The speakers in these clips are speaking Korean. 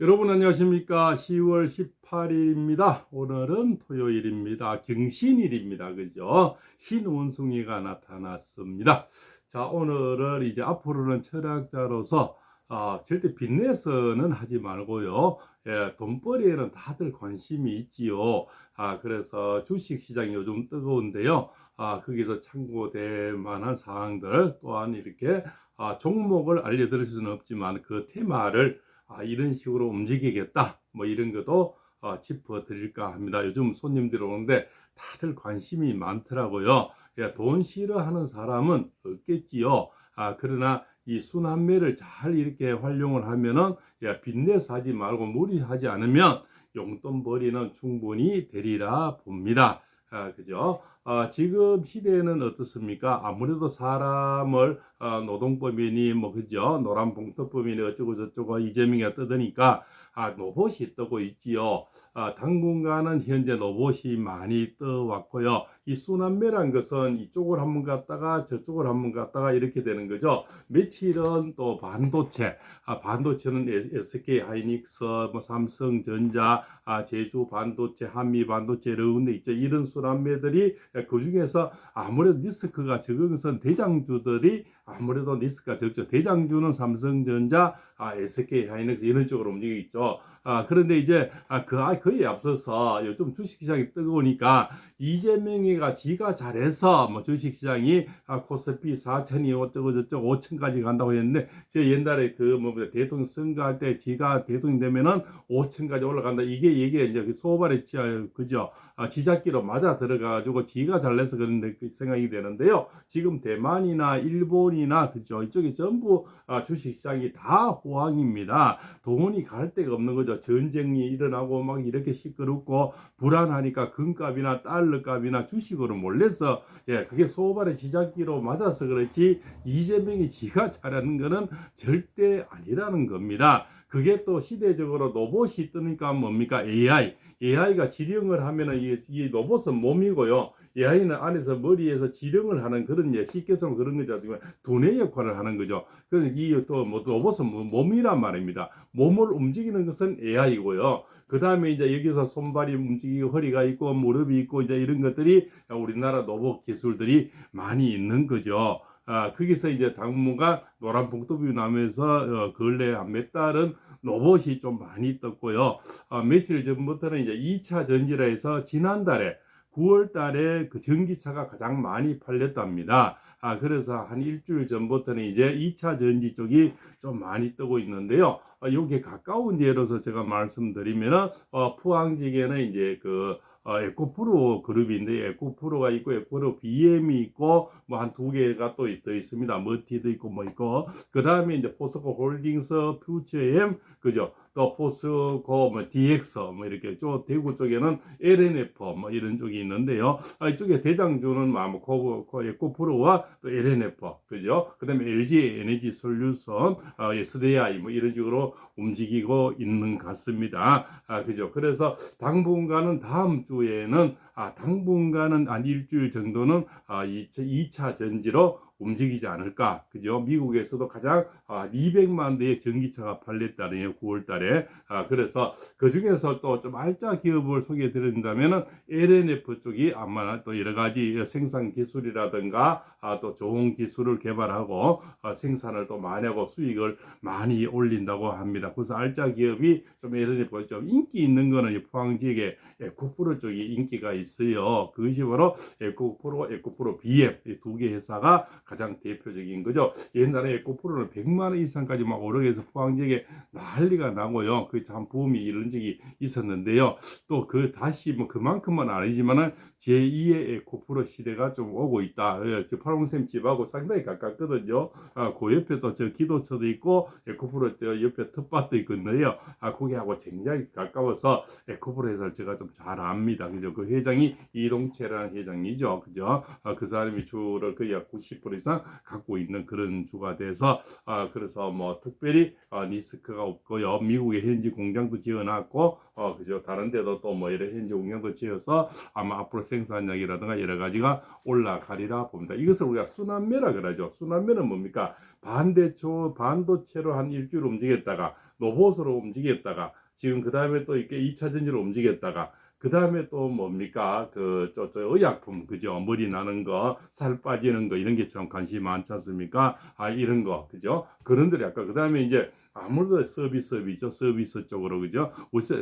여러분 안녕하십니까? 10월 18일입니다. 오늘은 토요일입니다. 경신일입니다. 그죠? 흰 원숭이가 나타났습니다. 자, 오늘은 이제 앞으로는 철학자로서 아, 절대 빚내서는 하지 말고요. 예, 돈벌이에는 다들 관심이 있지요. 아, 그래서 주식 시장이 요즘 뜨거운데요. 아, 거기서 참고될 만한 사항들 또한 이렇게 아, 종목을 알려드릴 수는 없지만 그 테마를 아, 이런 식으로 움직이겠다. 뭐 이런 것도 어, 짚어 드릴까 합니다. 요즘 손님들 오는데 다들 관심이 많더라고요. 예, 돈 싫어하는 사람은 없겠지요. 아, 그러나 이 순환매를 잘 이렇게 활용을 하면은 야, 빚내서 하지 말고 무리하지 않으면 용돈벌이는 충분히 되리라 봅니다. 아, 그죠? 아, 지금 시대에는 어떻습니까? 아무래도 사람을 아, 노동법이니 뭐 그죠? 노란봉투법이니 어쩌고 저쩌고 이재명이 떠드니까 아, 로봇이 뜨고 있지요. 아, 당분간은 현재 로봇이 많이 떠왔고요. 이 순환매란 것은 이쪽을 한번 갔다가 저쪽을 한번 갔다가 이렇게 되는 거죠. 며칠은 또 반도체, 아, 반도체는 SK 하이닉스, 뭐 삼성전자, 아, 제주 반도체, 한미 반도체 이런 데 있죠. 이런 순환매들이 그 중에서 아무래도 리스크가 적은 것은 대장주들이 아무래도 리스크가 적죠. 대장주는 삼성전자, 아, SK 하이닉스 이런 쪽으로 움직이죠. 아, 그런데 이제 아, 그 아, 그에 앞서서 요즘 주식시장이 뜨거우니까 이재명이가 지가 잘해서 뭐 주식시장이 아, 코스피 4천이 어쩌고 저쩌고 5천까지 간다고 했는데 제가 옛날에 그 뭐 대통령 선거할 때 지가 대통령 되면은 5천까지 올라간다 이게 이게 이제 그 소발의 지 그죠 아, 지잡기로 맞아 들어가가지고 지가 잘내서 그런 생각이 되는데요. 지금 대만이나 일본이나 그죠 이쪽이 전부 아, 주식시장이 다 호황입니다. 돈이 갈 데가 없는 거죠. 전쟁이 일어나고 막 이렇게 시끄럽고 불안하니까 금값이나 달러 값이나 주식으로 몰려서 예 그게 소발의 지잡기로 맞아서 그렇지 이재명이 지가 잘하는 거는 절대 아니라는 겁니다. 그게 또 시대적으로 로봇이 뜨니까 뭡니까 AI AI가 지령을 하면은 이, 이 로봇은 몸이고요. AI는 안에서 머리에서 지령을 하는 그런 예, 쉽게 서 그런 거지 않습니까? 두뇌 역할을 하는 거죠. 그래서 이또 뭐 로봇은 뭐 몸이란 말입니다. 몸을 움직이는 것은 AI고요. 그 다음에 이제 여기서 손발이 움직이고 허리가 있고 무릎이 있고 이제 이런 것들이 우리나라 로봇 기술들이 많이 있는 거죠. 아, 거기서 이제 당무가 노란 봉투비 나면서 어, 근래 몇 달은 로봇이 좀 많이 떴고요. 어, 며칠 전부터는 이제 2차 전지라 해서 지난달에 9월 달에 그 전기차가 가장 많이 팔렸답니다. 아, 그래서 한 일주일 전부터는 이제 2차 전지 쪽이 좀 많이 뜨고 있는데요. 어, 여기에 가까운 예로서 제가 말씀드리면은, 어, 포항직에는 이제 그, 어, 에코프로 그룹인데 에코프로가 있고 에코프로 BM이 있고 뭐 한 두 개가 또더 있습니다. 머티도 있고 뭐 있고 그 다음에 이제 포스코 홀딩스 퓨처엠 그죠? 또 포스코 뭐 DX 뭐 이렇게 저 대구 쪽에는 LNF 뭐 이런 쪽이 있는데요. 아, 이쪽에 대장주는 뭐 코고 에코프로와 또 LNF 그죠? 그다음에 LG 에너지 솔루션, 어, SDI 뭐 이런 식으로 움직이고 있는 것 같습니다. 아, 그죠? 그래서 당분간은 다음 주에는 아, 당분간은 한 일주일 정도는 아, 2차, 2차 전지로 움직이지 않을까. 그죠? 미국에서도 가장 아, 200만 대의 전기차가 팔렸다네요. 9월 달에. 아, 그래서 그 중에서 또 좀 알짜 기업을 소개해 드린다면은 LNF 쪽이 아마 또 여러 가지 생산 기술이라든가 아, 또 좋은 기술을 개발하고 아, 생산을 또 많이 하고 수익을 많이 올린다고 합니다. 그래서 알짜 기업이 좀 LNF 좀 인기 있는 거는 포항 지역에 에코프로 쪽이 인기가 있어요. 그것이 바로 에코프로, 에코프로 이두개 회사가 가장 대표적인 거죠. 옛날에 에코프로는 100만 원 이상까지 막 오르게해서 포항 지역에 난리가 나고요. 그참 부음이 이런 적이 있었는데요. 또 그 다시 뭐 그만큼은 아니지만은 제2의 에코프로 시대가 좀 오고 있다. 예, 저 파롱샘 집하고 상당히 가깝거든요. 아, 그 옆에 또 저 기도처도 있고 에코프로 저 옆에 텃밭도 있거든요. 아, 거기하고 굉장히 가까워서 에코프로 회사를 제가 좀 잘 압니다. 그죠? 그 회장이 이동채라는 회장이죠. 그죠? 아, 그 사람이 주를 거의 90% 이상 갖고 있는 그런 주가 돼서 아, 그래서 뭐 특별히 아, 리스크가 없고요. 미국에 현지 공장도 지어놨고 어, 그죠? 다른 데도 또 뭐 이런 현지 공장도 지어서 아마 앞으로 생산량이라든가 여러 가지가 올라가리라 봅니다. 이것을 우리가 순환매라 그러죠. 순환매는 뭡니까? 반대초 반도체로 한 일주일 움직였다가 로봇으로 움직였다가 지금 그 다음에 또 이렇게 2차 전지로 움직였다가 그 다음에 또 뭡니까? 그 저 저 의약품 그죠? 머리 나는 거 살 빠지는 거 이런 게 참 관심이 많지 않습니까? 아 이런 거 그죠? 그런들이 아까 그 다음에 이제 아무래도 서비스업이죠 서비스 쪽으로 그죠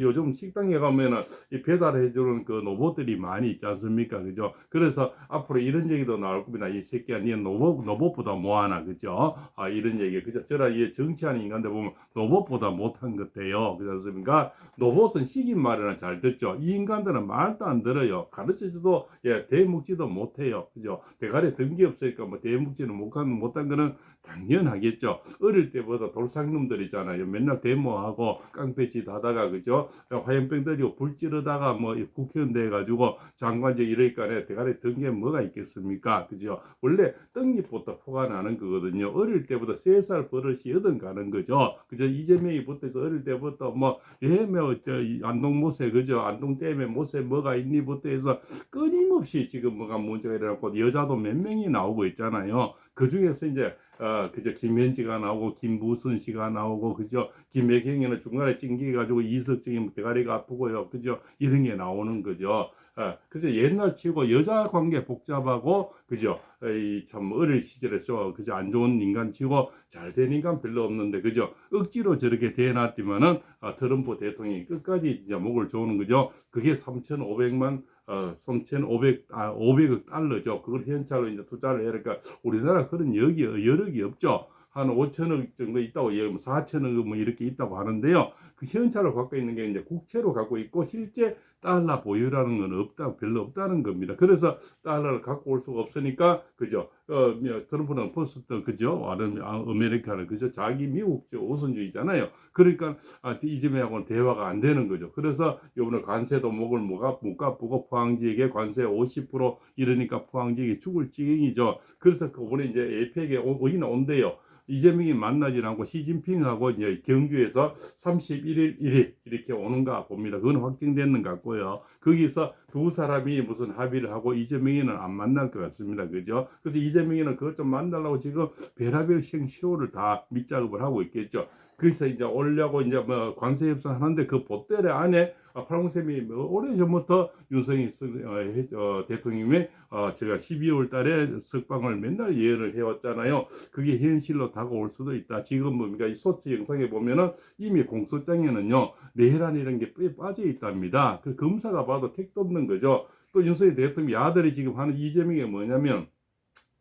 요즘 식당에 가면은 이 배달해 주는 그 로봇들이 많이 있지 않습니까 그죠 그래서 앞으로 이런 얘기도 나올 겁니다 이 새끼야 니 로봇 로봇보다 뭐 하나 그죠 아 이런 얘기 그죠 저라 이 정치하는 인간들 보면 로봇보다 못한 것 같아요 그렇지 않습니까 로봇은 시킨 말이나 잘 듣죠. 이 인간들은 말도 안 들어요. 가르쳐줘도 예 대묵지도 못해요. 그죠? 대가리 등기 없으니까 뭐 대묵지는 못한 못한 거는 당연하겠죠. 어릴 때보다 돌상놈들 이잖아요. 맨날 데모하고 깡패짓 하다가 그죠? 화염병 들이고 불 찌르다가 뭐 국회의원 돼 가지고 장관직 이러니까 대가리 등기에 뭐가 있겠습니까? 그죠? 원래 떡잎부터 포가 나는 거거든요. 어릴 때부터 세 살 버릇이 얻은 가는 거죠. 그죠? 이재명이 부터해서 어릴 때부터 뭐 예, 뭐, 안동 못에, 그죠? 안동 댐에 못에 뭐가 있니 부터 해서 끊임없이 지금 뭐가 문제가 일어났고, 여자도 몇 명이 나오고 있잖아요. 그 중에서 이제, 어, 그죠? 김현지가 나오고, 김무선 씨가 나오고, 그죠? 김혜경이는 중간에 찡기 가지고 이석증이 대가리가 아프고요. 그죠? 이런 게 나오는 거죠. 어, 그죠? 옛날 치고 여자 관계 복잡하고, 그죠? 이참 어릴 시절에 좀 그죠? 안 좋은 인간 치고 잘 된 인간 별로 없는데, 그죠? 억지로 저렇게 대놨지만은 아, 트럼프 대통령이 끝까지 이제 목을 조는 거죠. 그게 3,500만 어, 3,500 아, 500억 달러죠. 그걸 현찰로 이제 투자를 해야 하니까 우리나라 그런 여기 여력이 없죠. 한 5천억 정도 있다고 얘기하면 4천억 뭐 이렇게 있다고 하는데요. 그 현찰을 갖고 있는 게 이제 국채로 갖고 있고 실제 달러 보유라는 건 없다 별로 없다는 겁니다. 그래서 달러를 갖고 올 수가 없으니까 그죠? 어, 뭐, 트럼프는 포스트 그죠? 아, 아메리카는 그죠? 자기 미국적 우선주의잖아요. 그러니까 아, 이재명하고는 대화가 안 되는 거죠. 그래서 이번에 관세도 목을 못, 갚고 포항지역에 관세 50% 이러니까 포항지역이 죽을 지경이죠. 그래서 그번에 이제 에이펙에 오- 오긴 온대요. 이재명이 만나지 않고 시진핑하고 이제 경주에서 31일 1일 이렇게 오는가 봅니다. 그건 확정되는 것 같고요. 거기서 두 사람이 무슨 합의를 하고 이재명이는 안 만날 것 같습니다. 그죠? 그래서 이재명이는 그것 좀 만나려고 지금 별하별 생쇼를 다 밑작업을 하고 있겠죠. 그래서 이제 오려고 이제 뭐 관세 협상 하는데 그 보따리 안에 아, 파랑쌤이 뭐 오래 전부터 윤석열 선- 어, 해- 어, 대통령이 어, 제가 12월 달에 석방을 맨날 예언을 해왔잖아요. 그게 현실로 다가올 수도 있다. 지금 뭡니까 이 소치 영상에 보면은 이미 공소장에는요 내란이라는 게 빠져 있답니다. 그 검사가 봐도 택도 없는 거죠. 또 윤석열 대통령 아들이 지금 하는 이재명이 뭐냐면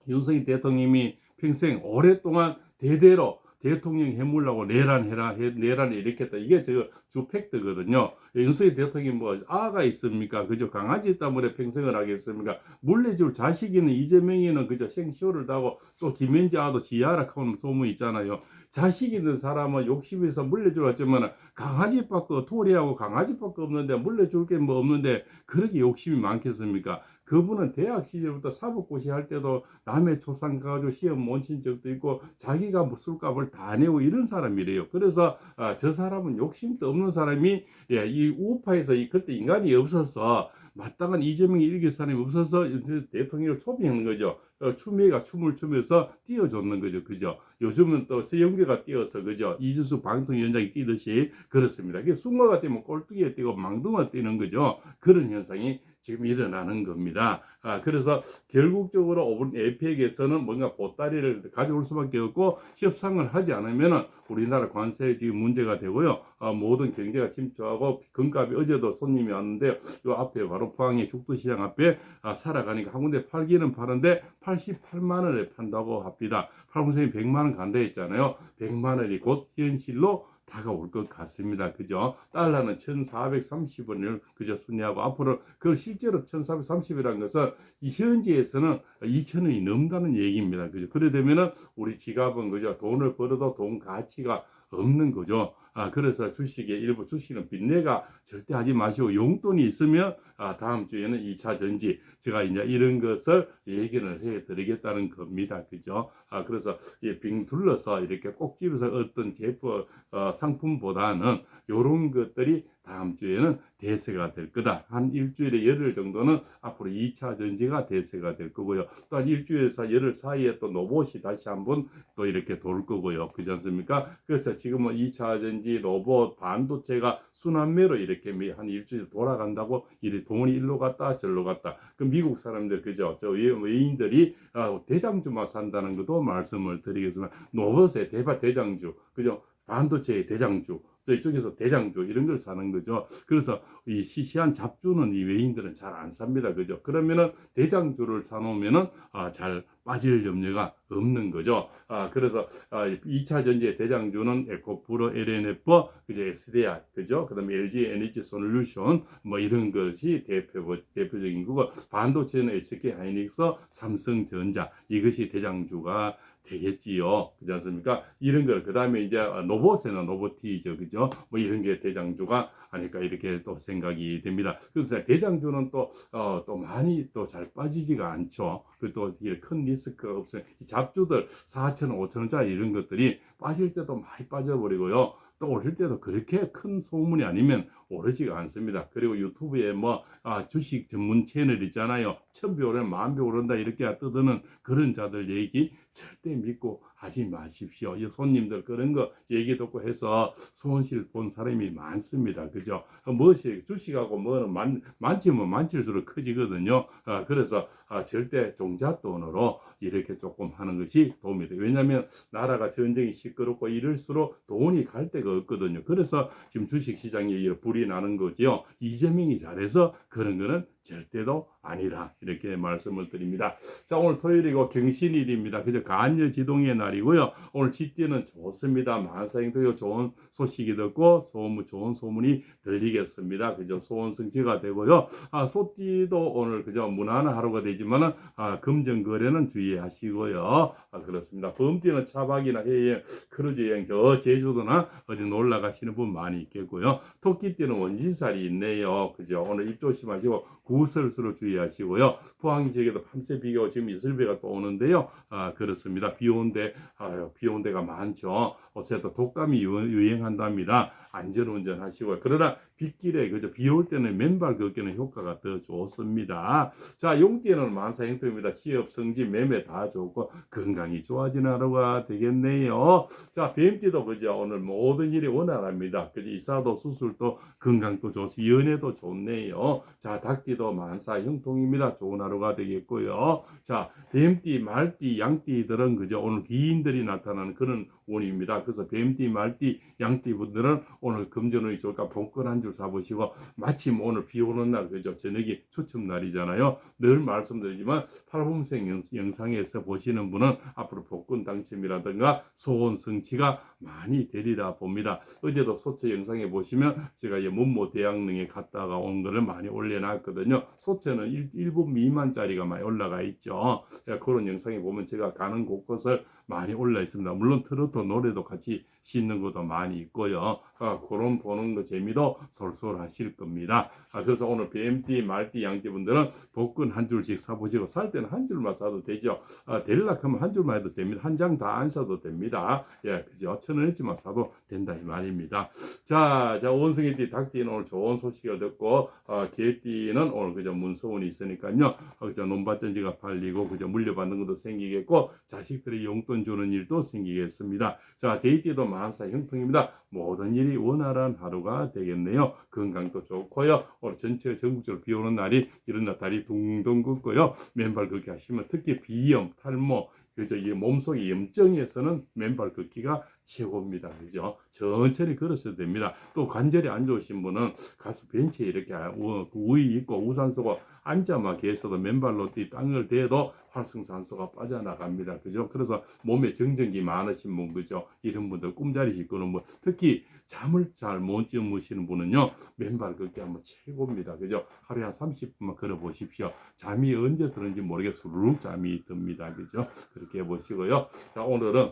윤석열 대통령이 평생 오랫동안 대대로 대통령 해물라고 내란해라 해- 내란을 일으켰다. 이게 저주 팩트거든요. 윤석열 대통령이 뭐 아가 있습니까? 그저 강아지 때문에 평생을 하겠습니까? 물레줄 자식이는 이재명이는 그저 생쇼를 다고 또 김현지 아도 지하라 하는 소문 있잖아요. 자식 있는 사람은 욕심에서 물레줄 왔지만 강아지밖에 토리하고 강아지밖에 없는데 물레줄 게 뭐 없는데 그렇게 욕심이 많겠습니까 그분은 대학 시절부터 사법고시 할 때도 남의 초상 가가지고 시험 못친 적도 있고 자기가 뭐 술값을 다 내고 이런 사람이래요. 그래서 아, 저 사람은 욕심도 없는 사람이 예, 이 우파에서 이 그때 인간이 없어서 마땅한 이재명이 이길 사람이 없어서 대통령을 초빙하는 거죠. 어, 추미애가 춤을 추면서 띄워줬는 거죠. 그죠? 요즘은 또 서영계가 뛰어서 그죠? 이준수 방통위원장이 뛰듯이 그렇습니다. 이게 숭어가 뛰면 꼴뚜기가 뛰고 망둥어가 뛰는 거죠. 그런 현상이 지금 일어나는 겁니다. 아, 그래서 결국적으로 오분 에이펙에서는 뭔가 보따리를 가져올 수밖에 없고 협상을 하지 않으면 우리나라 관세 지금 문제가 되고요. 아, 모든 경제가 침투하고 금값이 어제도 손님이 왔는데 요 앞에 바로 포항의 죽도시장 앞에 아, 살아가니까 한 군데 팔기는 파는데 88만 원에 판다고 합니다. 팔공생이 100만 원 간다 했잖아요. 100만 원이 곧 현실로 다가올 것 같습니다. 그죠? 달러는 1,430원을 그저 순위하고 앞으로 그 실제로 1,430이라는 것은 이 현지에서는 2,000원이 넘다는 얘기입니다. 그죠? 그래 되면은 우리 지갑은 그죠? 돈을 벌어도 돈 가치가 없는 거죠. 아, 그래서 주식의 일부 주식은 빚내가 절대 하지 마시고 용돈이 있으면 아, 다음 주에는 2차 전지 제가 이제 이런 것을 얘기를 해 드리겠다는 겁니다. 그죠? 아, 그래서 이빙 둘러서 이렇게 꼭 집에서 어떤 제품 어, 상품보다는 이런 것들이 다음 주에는 대세가 될 거다. 한 일주일에 열흘 정도는 앞으로 2차 전지가 대세가 될 거고요. 또 한 일주일에서 열흘 사이에 또 로봇이 다시 한번 또 이렇게 돌 거고요. 그렇지 않습니까? 그래서 지금은 2차 전지, 로봇, 반도체가 순환매로 이렇게 매- 한 일주일 돌아간다고 이래 돈이 일로 갔다 절로 갔다. 그 미국 사람들 그죠? 저 외- 외인들이 아, 대장주만 산다는 것도 말씀을 드리겠습니다. 로봇의 대바 대장주, 그죠? 반도체의 대장주, 또 이쪽에서 대장주 이런 걸 사는 거죠. 그래서 이 시시한 잡주는 이 외인들은 잘 안 삽니다. 그죠? 그러면은 대장주를 사놓으면은 아, 잘 빠질 염려가 없는 거죠. 아, 그래서 아, 2차 전지의 대장주는 에코프로, LNF, 그죠? SDI, 그죠? 그 다음에 LG 에너지 솔루션 뭐 이런 것이 대표 대표적인 거고 반도체는 SK 하이닉스, 삼성전자 이것이 대장주가 되겠지요. 그렇지 않습니까? 이런 걸, 그 다음에 이제 로봇에는 로보티죠. 그죠? 뭐 이런 게 대장주가 아닐까 이렇게 또 생각이 됩니다. 그래서 대장주는 또, 어, 또 많이 또 잘 빠지지가 않죠. 그또큰 리스크가 없어요. 이 잡주들 4천원, 5천원짜리 이런 것들이 빠질 때도 많이 빠져버리고요. 또 오를 때도 그렇게 큰 소문이 아니면 오르지가 않습니다. 그리고 유튜브에 뭐 아, 주식 전문 채널 있잖아요. 천배 오르면 만배 오른다 이렇게 뜨드는 그런 자들 얘기 절대 믿고 하지 마십시오. 이 손님들 그런 거 얘기 듣고 해서 손실 본 사람이 많습니다. 그죠? 무엇이 주식하고 뭐는 많, 많지면 많칠수록 커지거든요. 아, 그래서 아, 절대 종잣돈으로 이렇게 조금 하는 것이 도움이 돼요. 왜냐하면 나라가 전쟁이 시끄럽고 이럴수록 돈이 갈 데가 없거든요. 그래서 지금 주식 시장에 이 불이 나는 거지요. 이재명이 잘해서 그런 거는 절대도 아니라 이렇게 말씀을 드립니다. 자 오늘 토요일이고 경신일입니다. 그저 간여 지동의 날 이고요. 오늘 지띠는 좋습니다. 만사행도요 좋은 소식이 듣고 소문 좋은 소문이 들리겠습니다. 그저 소원 성취가 되고요. 아 소띠도 오늘 그저 무난한 하루가 되지만은 아 금전 거래는 주의하시고요. 아 그렇습니다. 범띠는 차박이나 해외 크루즈 여행 저 제주도나 어디 놀러 가시는 분 많이 있겠고요. 토끼띠는 원진살이 있네요. 그죠? 오늘 입 조심하시고 구설수로 주의하시고요. 포항 지역에도 밤새 비가 지금 이슬비가 또 오는데요. 아 그렇습니다. 비 온데 아유 비온 데가 많죠. 어제 또 독감이 유- 유행한답니다. 안전운전 하시고요. 그러나 빗길에 그저 비 올 때는 맨발 걷기는 효과가 더 좋습니다. 자 용띠는 만사행통입니다. 취업, 성진, 매매 다 좋고 건강이 좋아지는 하루가 되겠네요. 자 뱀띠도 그죠 오늘 모든 일이 원활합니다. 그죠 이사도 수술도 건강도 좋고 연애도 좋네요. 자 닭띠 도 만사 형통입니다. 좋은 하루가 되겠고요. 자 뱀띠, 말띠, 양띠들은 그죠 오늘 기인들이 나타나는 그런 운입니다. 그래서 뱀띠, 말띠, 양띠 분들은 오늘 금전운이 좋을까 복권 한줄 사보시고 마침 오늘 비 오는 날 그죠 저녁이 추첨 날이잖아요. 늘 말씀드리지만 팔봄생 영- 영상에서 보시는 분은 앞으로 복권 당첨이라든가 소원 성취가 많이 되리라 봅니다. 어제도 소체 영상에 보시면 제가 이 문모 대학릉에 갔다가 온 거를 많이 올려놨거든요. 소체는 1, 분 미만짜리가 많이 올라가 있죠. 예, 그런 영상에 보면 제가 가는 곳곳을 많이 올라 있습니다. 물론 트로트 노래도 같이 싣는 것도 많이 있고요. 아, 그런 보는 거 재미도 솔솔하실 겁니다. 아, 그래서 오늘 BMT, 말띠, 양띠 분들은 복근 한 줄씩 사보시고 살 때는 한 줄만 사도 되죠. 아, 데릴락 하면 한 줄만 해도 됩니다. 한 장 다 안 사도 됩니다. 예, 그죠. 천 원어치만 사도 된다 이 말입니다. 자, 자 원숭이띠, 닭띠는 오늘 좋은 소식을 듣고 아, 개띠는 오늘 그저 문서운이 있으니까요. 아, 그저 논밭전지가 팔리고 그저 물려받는 것도 생기겠고 자식들이 용돈 주는 일도 생기겠습니다. 자, 데이띠도 만사 형통입니다. 모든 일이 원활한 하루가 되겠네요. 건강도 좋고요. 오늘 전체 전국적으로 비 오는 날이 이런 날 다리 둥둥 긋고요. 맨발 걷기 하시면 특히 비염, 탈모, 그죠? 이 몸속의 염증에서는 맨발 걷기가 최고입니다. 그죠? 천천히 걸으셔도 됩니다. 또 관절이 안 좋으신 분은 가서 벤치에 이렇게 우- 우위 있고 우산소가 앉아만 계셔도 맨발로 이 땅을 대도 활성산소가 빠져나갑니다. 그죠? 그래서 몸에 정전기 많으신 분, 그죠? 이런 분들 꿈자리 짓고는 뭐 특히 잠을 잘 못 주무시는 분은요, 맨발 걷기 하면 최고입니다. 그죠? 하루에 한 30분만 걸어 보십시오. 잠이 언제 드는지 모르게 수룩 잠이 듭니다. 그죠? 그렇게 해보시고요. 자, 오늘은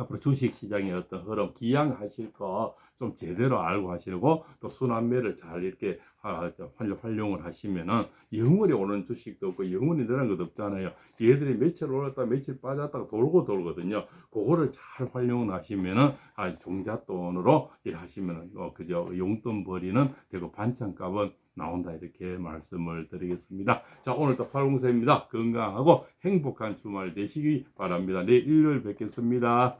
앞으로 주식 시장의 어떤 흐름, 기양하실 거 좀 제대로 알고 하시고 또 순환매를 잘 이렇게 활용을 하시면은 영원히 오는 주식도 없고 영원히 늘어난 것도 없잖아요. 얘들이 며칠 올랐다 며칠 빠졌다가 돌고 돌거든요. 그거를 잘 활용을 하시면은 아, 종잣돈으로 일하시면은 어, 그저 용돈 벌이는 되고 반찬값은 나온다 이렇게 말씀을 드리겠습니다. 자 오늘도 팔공세입니다. 건강하고 행복한 주말 되시기 바랍니다. 내일 일요일 뵙겠습니다.